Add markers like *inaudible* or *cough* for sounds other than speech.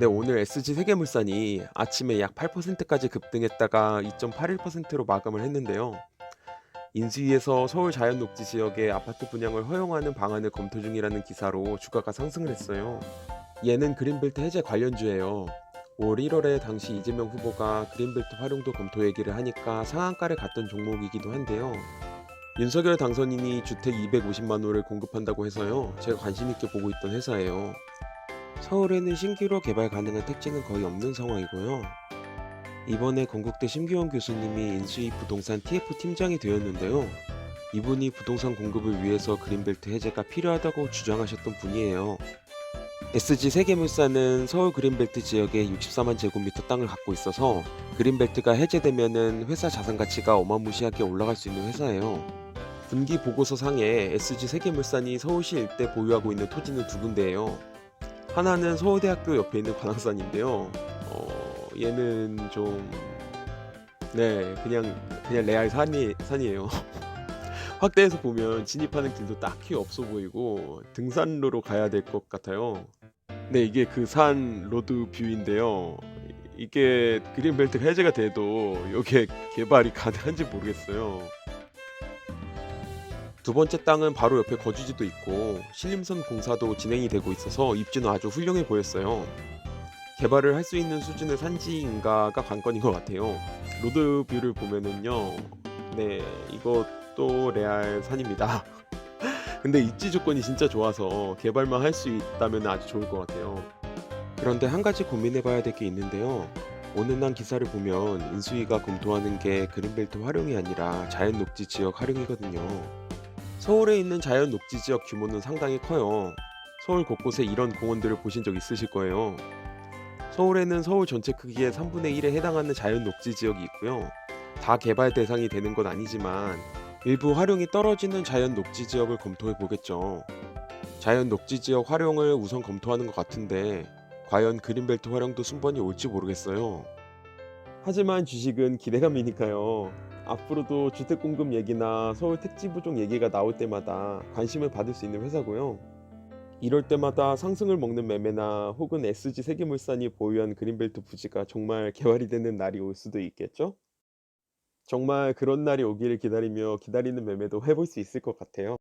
네, 오늘 SG 세계물산이 아침에 약 8%까지 급등했다가 2.81%로 마감을 했는데요. 인수위에서 서울 자연녹지 지역의 아파트 분양을 허용하는 방안을 검토 중이라는 기사로 주가가 상승을 했어요. 얘는 그린벨트 해제 관련주예요. 올 1월에 당시 이재명 후보가 그린벨트 활용도 검토 얘기를 하니까 상한가를 갔던 종목이기도 한데요. 윤석열 당선인이 주택 250만 호를 공급한다고 해서요. 제가 관심 있게 보고 있던 회사예요. 서울에는 신규로 개발 가능한 택지는 거의 없는 상황이고요. 이번에 건국대 심규원 교수님이 인수위 부동산 TF 팀장이 되었는데요. 이분이 부동산 공급을 위해서 그린벨트 해제가 필요하다고 주장하셨던 분이에요. SG 세계물산은 서울 그린벨트 지역에 64만 제곱미터 땅을 갖고 있어서 그린벨트가 해제되면은 회사 자산 가치가 어마무시하게 올라갈 수 있는 회사예요. 분기 보고서 상에 SG 세계물산이 서울시 일대 보유하고 있는 토지는 두 군데예요. 하나는 서울대학교 옆에 있는 관악산인데요. 어, 얘는 좀, 네, 그냥, 그냥 레알 산이, 산이에요. *laughs* 확대해서 보면 진입하는 길도 딱히 없어 보이고 등산로로 가야 될 것 같아요. 네, 이게 그 산 로드 뷰인데요. 이게 그린벨트가 해제가 돼도 이게 개발이 가능한지 모르겠어요. 두 번째 땅은 바로 옆에 거주지도 있고 신림선 공사도 진행이 되고 있어서 입지는 아주 훌륭해 보였어요. 개발을 할 수 있는 수준의 산지인가가 관건인 것 같아요. 로드뷰를 보면은요, 네 이것도 레알 산입니다. *laughs* 근데 입지 조건이 진짜 좋아서 개발만 할 수 있다면 아주 좋을 것 같아요. 그런데 한 가지 고민해봐야 될 게 있는데요. 오늘 난 기사를 보면 인수위가 검토하는 게 그린벨트 활용이 아니라 자연 녹지 지역 활용이거든요. 서울에 있는 자연 녹지 지역 규모는 상당히 커요. 서울 곳곳에 이런 공원들을 보신 적 있으실 거예요. 서울에는 서울 전체 크기의 3분의 1에 해당하는 자연 녹지 지역이 있고요. 다 개발 대상이 되는 건 아니지만 일부 활용이 떨어지는 자연 녹지 지역을 검토해 보겠죠. 자연 녹지 지역 활용을 우선 검토하는 것 같은데 과연 그린벨트 활용도 순번이 올지 모르겠어요. 하지만 주식은 기대감이니까요. 앞으로도 주택 공급 얘기나 서울 택지 부족 얘기가 나올 때마다 관심을 받을 수 있는 회사고요. 이럴 때마다 상승을 먹는 매매나 혹은 SG 세계물산이 보유한 그린벨트 부지가 정말 개발이 되는 날이 올 수도 있겠죠? 정말 그런 날이 오기를 기다리며 기다리는 매매도 해볼 수 있을 것 같아요.